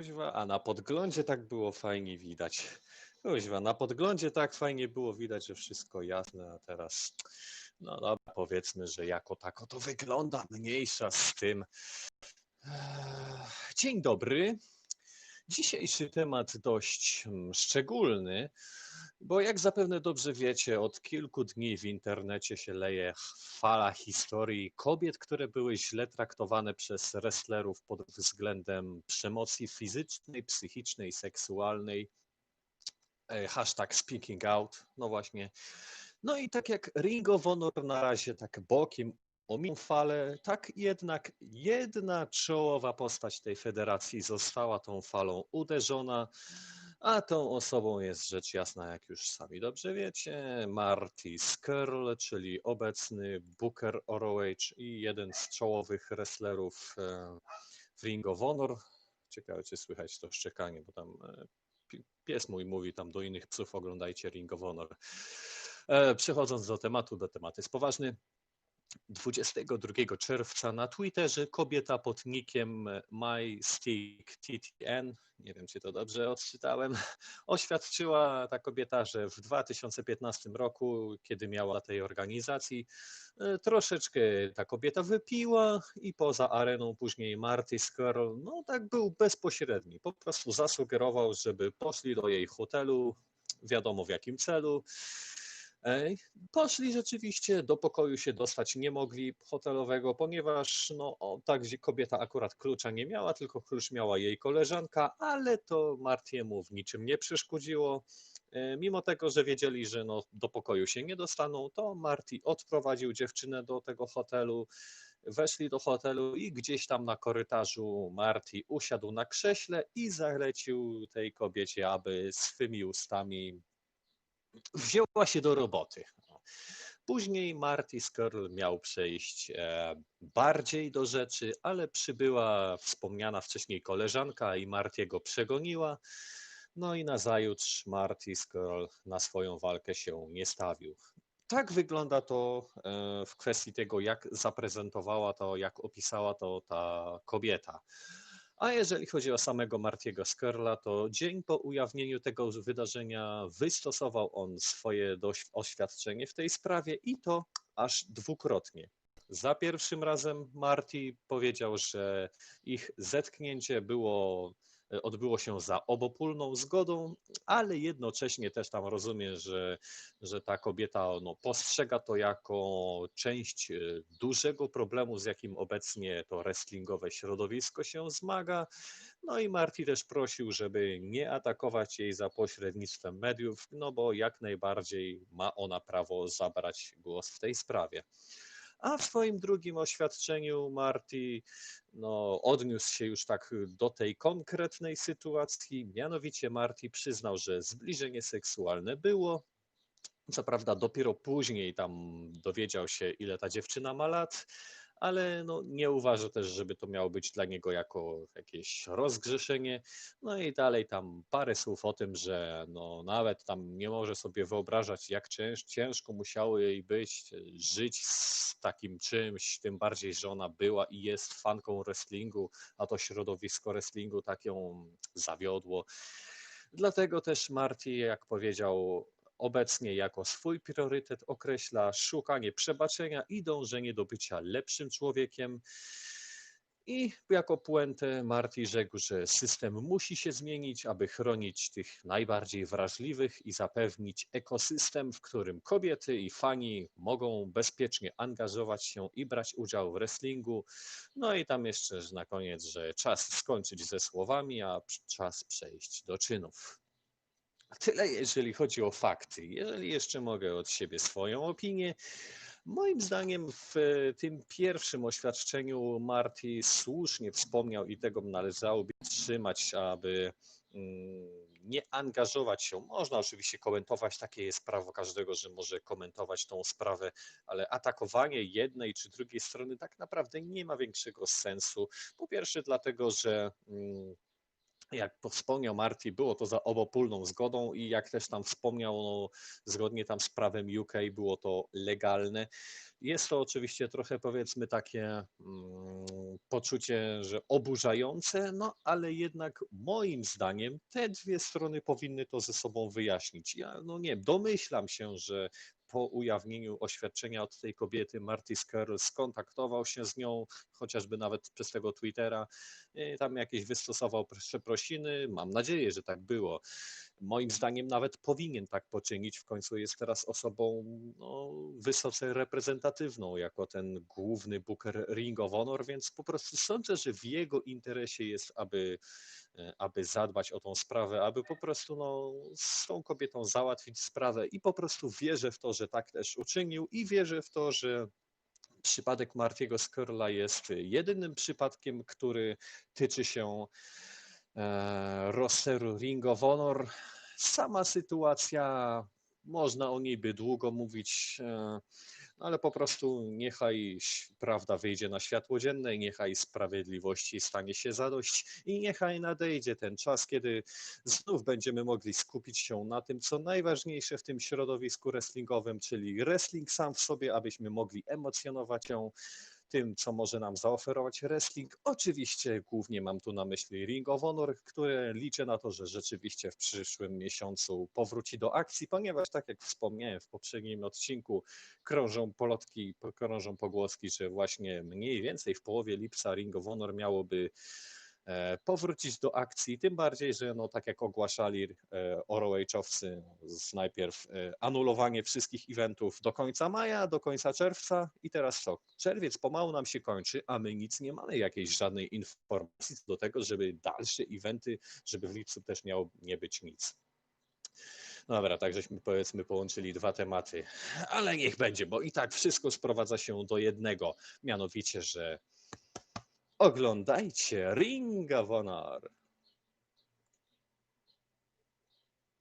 Kuźwa, a na podglądzie tak było fajnie widać. Kuźwa, na podglądzie tak fajnie było widać, że wszystko jasne, a teraz, no dobra, powiedzmy, że jako tako to wygląda, mniejsza z tym. Eee, Dzień dobry. Dzisiejszy temat dość mm, szczególny, bo jak zapewne dobrze wiecie, od kilku dni w internecie się leje fala historii kobiet, które były źle traktowane przez wrestlerów pod względem przemocy fizycznej, psychicznej, seksualnej. E, Hashtag speaking out, no właśnie. No i tak jak Ring of Honor na razie tak bokiem ominął falę, tak jednak jedna czołowa postać tej federacji została tą falą uderzona, a tą osobą jest rzecz jasna, jak już sami dobrze wiecie, Marty Skrull, czyli obecny Booker ROH i jeden z czołowych wrestlerów e, w Ring of Honor. Ciekawe, czy słychać to szczekanie, bo tam e, pi- pies mój mówi tam do innych psów, oglądajcie Ring of Honor. E, Przechodząc do tematu, do tematu jest poważny. 22 czerwca na Twitterze. Kobieta pod nickiem MyStickTTN, nie wiem czy to dobrze odczytałem, oświadczyła ta kobieta, że w 2015 roku, kiedy miała tej organizacji, e, troszeczkę ta kobieta wypiła i poza areną później Marty Skrull, no tak był bezpośredni, po prostu zasugerował, żeby poszli do jej hotelu, wiadomo w jakim celu, Poszli rzeczywiście, do pokoju się dostać nie mogli hotelowego, ponieważ no, tak, kobieta akurat klucza nie miała, tylko klucz miała jej koleżanka, ale to Martiemu w niczym nie przeszkodziło. E, Mimo tego, że wiedzieli, że no, do pokoju się nie dostaną, to Marty odprowadził dziewczynę do tego hotelu. Weszli do hotelu i gdzieś tam na korytarzu Marty usiadł na krześle i zalecił tej kobiecie, aby swymi ustami wzięła się do roboty. Później Marty Skrull miał przejść e, bardziej do rzeczy, ale przybyła wspomniana wcześniej koleżanka i Martiego przegoniła. No i nazajutrz Marty Skrull na swoją walkę się nie stawił. Tak wygląda to e, w kwestii tego, jak zaprezentowała to, jak opisała to ta kobieta. A jeżeli chodzi o samego Martiego Skrulla, to dzień po ujawnieniu tego wydarzenia wystosował on swoje oświadczenie w tej sprawie i to aż dwukrotnie. Za pierwszym razem Marty powiedział, że ich zetknięcie było, odbyło się za obopólną zgodą, ale jednocześnie też tam rozumie, że, że ta kobieta no, postrzega to jako część e, dużego problemu, z jakim obecnie to wrestlingowe środowisko się zmaga. No i Marty też prosił, żeby nie atakować jej za pośrednictwem mediów, no bo jak najbardziej ma ona prawo zabrać głos w tej sprawie. A w swoim drugim oświadczeniu Marty no, odniósł się już tak do tej konkretnej sytuacji. Mianowicie Marty przyznał, że zbliżenie seksualne było. Co prawda dopiero później tam dowiedział się, ile ta dziewczyna ma lat, ale no, nie uważa też, żeby to miało być dla niego jako jakieś rozgrzeszenie. No i dalej tam parę słów o tym, że no, nawet tam nie może sobie wyobrażać, jak cięż, ciężko musiało jej być e, żyć z takim czymś, tym bardziej, że ona była i jest fanką wrestlingu, a to środowisko wrestlingu tak ją zawiodło. Dlatego też Marty, jak powiedział, obecnie jako swój priorytet określa szukanie przebaczenia i dążenie do bycia lepszym człowiekiem. I jako puentę Marty rzekł, że system musi się zmienić, aby chronić tych najbardziej wrażliwych i zapewnić ekosystem, w którym kobiety i fani mogą bezpiecznie angażować się i brać udział w wrestlingu. No i tam jeszcze na koniec, że czas skończyć ze słowami, a czas przejść do czynów. Tyle, jeżeli chodzi o fakty. Jeżeli jeszcze mogę od siebie swoją opinię, moim zdaniem w tym pierwszym oświadczeniu Marty słusznie wspomniał i tego należałoby trzymać, aby mm, nie angażować się. Można oczywiście komentować, takie jest prawo każdego, że może komentować tą sprawę, ale atakowanie jednej czy drugiej strony tak naprawdę nie ma większego sensu. Po pierwsze, dlatego, że mm, jak wspomniał Marty, było to za obopólną zgodą i jak też tam wspomniał, no, zgodnie tam z prawem UK było to legalne. Jest to oczywiście trochę powiedzmy takie mm, poczucie, że oburzające, no ale jednak moim zdaniem te dwie strony powinny to ze sobą wyjaśnić. Ja no nie domyślam się, że po ujawnieniu oświadczenia od tej kobiety Marty Skerl skontaktował się z nią, chociażby nawet przez tego Twittera, i tam jakieś wystosował przeprosiny. Mam nadzieję, że tak było. Moim zdaniem nawet powinien tak poczynić. W końcu jest teraz osobą no, wysoce reprezentatywną, jako ten główny booker Ring of Honor, więc po prostu sądzę, że w jego interesie jest, aby E, aby zadbać o tą sprawę, aby po prostu no, z tą kobietą załatwić sprawę i po prostu wierzę w to, że tak też uczynił i wierzę w to, że przypadek Martiego Skurla jest jedynym przypadkiem, który tyczy się e, rosteru Ring of Honor. Sama sytuacja, można o niej by długo mówić. E, ale po prostu niechaj prawda wyjdzie na światło dzienne, niechaj sprawiedliwości stanie się zadość i niechaj nadejdzie ten czas, kiedy znów będziemy mogli skupić się na tym, co najważniejsze w tym środowisku wrestlingowym, czyli wrestling sam w sobie, abyśmy mogli emocjonować się tym, co może nam zaoferować wrestling. Oczywiście głównie mam tu na myśli Ring of Honor, które liczę na to, że rzeczywiście w przyszłym miesiącu powróci do akcji, ponieważ tak jak wspomniałem w poprzednim odcinku, krążą polotki, krążą pogłoski, że właśnie mniej więcej w połowie lipca Ring of Honor miałoby powrócić do akcji, tym bardziej, że no, tak jak ogłaszali e, ROH-owcy, najpierw e, anulowanie wszystkich eventów do końca maja, do końca czerwca i teraz co? Czerwiec pomału nam się kończy, a my nic nie mamy jakiejś żadnej informacji do tego, żeby dalsze eventy, żeby w lipcu też miało nie być nic. Dobra, tak żeśmy powiedzmy połączyli dwa tematy, ale niech będzie, bo i tak wszystko sprowadza się do jednego, mianowicie, że Oglądajcie Ring of Honor.